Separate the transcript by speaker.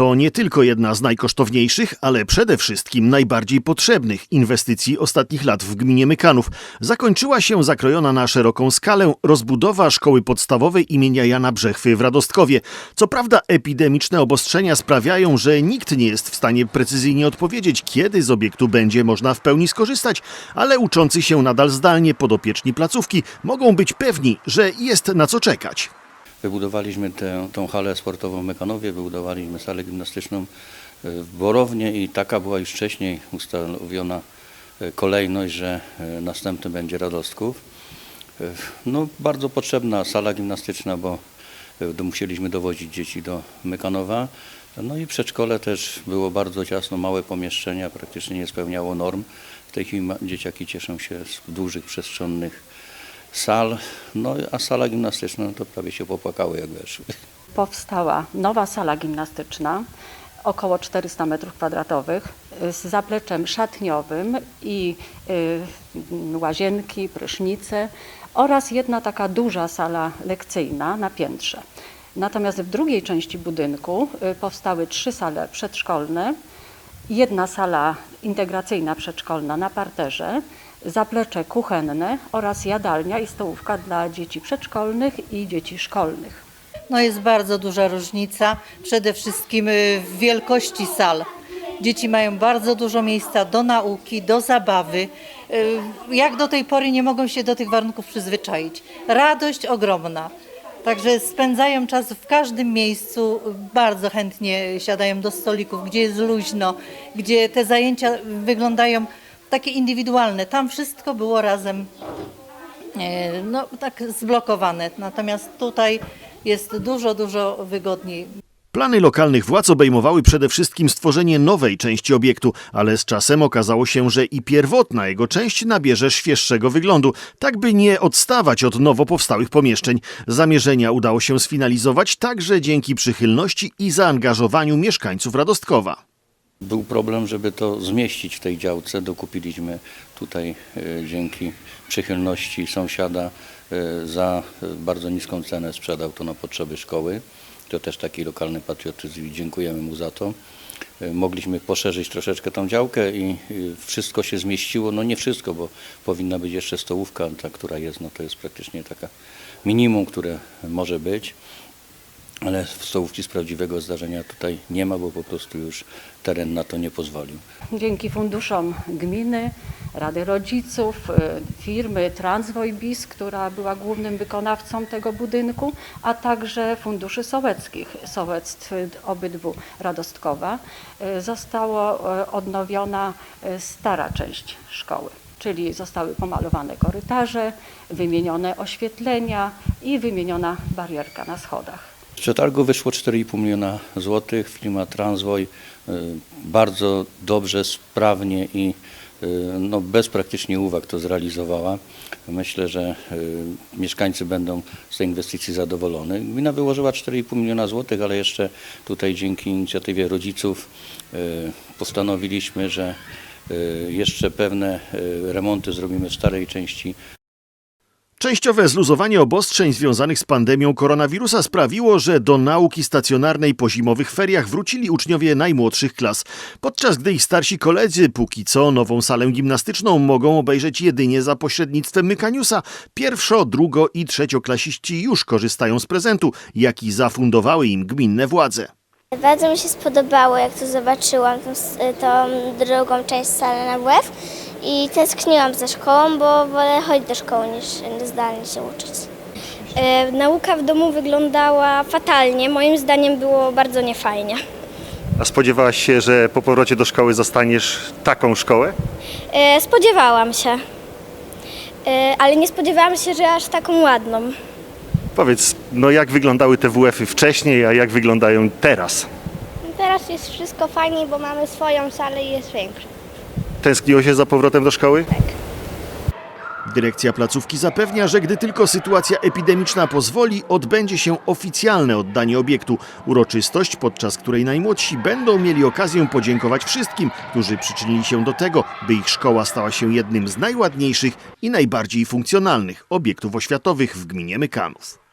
Speaker 1: To nie tylko jedna z najkosztowniejszych, ale przede wszystkim najbardziej potrzebnych inwestycji ostatnich lat w gminie Mykanów. Zakończyła się zakrojona na szeroką skalę rozbudowa szkoły podstawowej imienia Jana Brzechwy w Radostkowie. Co prawda epidemiczne obostrzenia sprawiają, że nikt nie jest w stanie precyzyjnie odpowiedzieć, kiedy z obiektu będzie można w pełni skorzystać, ale uczący się nadal zdalnie podopieczni placówki mogą być pewni, że jest na co czekać.
Speaker 2: Wybudowaliśmy tę, tą halę sportową w Mekanowie, wybudowaliśmy salę gimnastyczną y, w Borownie i taka była już wcześniej ustanowiona y, kolejność, że y, następny będzie Radostków. No, bardzo potrzebna sala gimnastyczna, bo musieliśmy dowozić dzieci do Mekanowa. No i przedszkole też było bardzo ciasno, małe pomieszczenia, praktycznie nie spełniało norm. W tej chwili dzieciaki cieszą się z dużych, przestrzennych sal, no a sala gimnastyczna no to prawie się popłakały jak weszły.
Speaker 3: powstała nowa sala gimnastyczna, około 400 m2, z zapleczem szatniowym i y, łazienki, prysznice oraz jedna taka duża sala lekcyjna na piętrze. Natomiast w drugiej części budynku y, powstały trzy sale przedszkolne, jedna sala integracyjna przedszkolna na parterze, zaplecze kuchenne oraz jadalnia i stołówka dla dzieci przedszkolnych i dzieci szkolnych.
Speaker 4: No jest bardzo duża różnica, przede wszystkim y, w wielkości sal. Dzieci mają bardzo dużo miejsca do nauki, do zabawy. Y, Jak do tej pory nie mogą się do tych warunków przyzwyczaić. Radość ogromna. Także spędzają czas w każdym miejscu, bardzo chętnie siadają do stolików, gdzie jest luźno, gdzie te zajęcia wyglądają takie indywidualne. Tam wszystko było razem e, no, tak zblokowane. Natomiast tutaj jest dużo, dużo wygodniej.
Speaker 1: Plany lokalnych władz obejmowały przede wszystkim stworzenie nowej części obiektu, ale z czasem okazało się, że i pierwotna jego część nabierze świeższego wyglądu, tak by nie odstawać od nowo powstałych pomieszczeń. Zamierzenia udało się sfinalizować także dzięki przychylności i zaangażowaniu mieszkańców Radostkowa.
Speaker 2: Był problem, żeby to zmieścić w tej działce. Dokupiliśmy tutaj e, dzięki przychylności sąsiada e, za e, bardzo niską cenę sprzedał to na potrzeby szkoły. To też taki lokalny patriotyzm i dziękujemy mu za to. Mogliśmy poszerzyć troszeczkę tą działkę i wszystko się zmieściło. No nie wszystko, bo powinna być jeszcze stołówka, ta, która jest, no to jest praktycznie taka minimum, które może być. Ale stołówki z prawdziwego zdarzenia tutaj nie ma, bo po prostu już teren na to nie pozwolił.
Speaker 3: Dzięki funduszom gminy, Rady Rodziców, y, firmy Transwojbis, która była głównym wykonawcą tego budynku, a także funduszy sołeckich, sołectw obydwu Radostkowa, y, zostało y, odnowiona stara część szkoły. Czyli zostały pomalowane korytarze, wymienione oświetlenia i wymieniona barierka na schodach.
Speaker 2: Z przetargu wyszło 4,5 miliona złotych. Firma Transwoj y, bardzo dobrze, sprawnie i y, no, bez praktycznie uwag to zrealizowała. Myślę, że y, mieszkańcy będą z tej inwestycji zadowoleni. Gmina wyłożyła 4,5 miliona złotych, ale jeszcze tutaj dzięki inicjatywie rodziców postanowiliśmy, że jeszcze pewne remonty zrobimy w starej części
Speaker 1: Częściowe zluzowanie obostrzeń związanych z pandemią koronawirusa sprawiło, że do nauki stacjonarnej po zimowych feriach wrócili uczniowie najmłodszych klas, podczas gdy ich starsi koledzy póki co nową salę gimnastyczną mogą obejrzeć jedynie za pośrednictwem Mykaniusa. Pierwszo, drugo i trzecioklasiści już korzystają z prezentu, jaki zafundowały im gminne władze.
Speaker 5: Bardzo mi się spodobało, jak to zobaczyłam, tą, tą drugą część sali na WF i tęskniłam za szkołą, bo wolę chodzić do szkoły niż zdalnie się uczyć.
Speaker 6: E, Nauka w domu wyglądała fatalnie. Moim zdaniem było bardzo niefajnie.
Speaker 7: A spodziewałaś się, że po powrocie do szkoły zostaniesz taką szkołę?
Speaker 6: E, Spodziewałam się, E, ale nie spodziewałam się, że aż taką ładną.
Speaker 7: Powiedz, no jak wyglądały te WF-y wcześniej, a jak wyglądają teraz?
Speaker 5: Teraz jest wszystko fajniej, bo mamy swoją salę i jest większa.
Speaker 7: Tęskniło się za powrotem do szkoły?
Speaker 1: Dyrekcja placówki zapewnia, że gdy tylko sytuacja epidemiczna pozwoli, odbędzie się oficjalne oddanie obiektu. Uroczystość, podczas której najmłodsi będą mieli okazję podziękować wszystkim, którzy przyczynili się do tego, by ich szkoła stała się jednym z najładniejszych i najbardziej funkcjonalnych obiektów oświatowych w gminie Mykanów.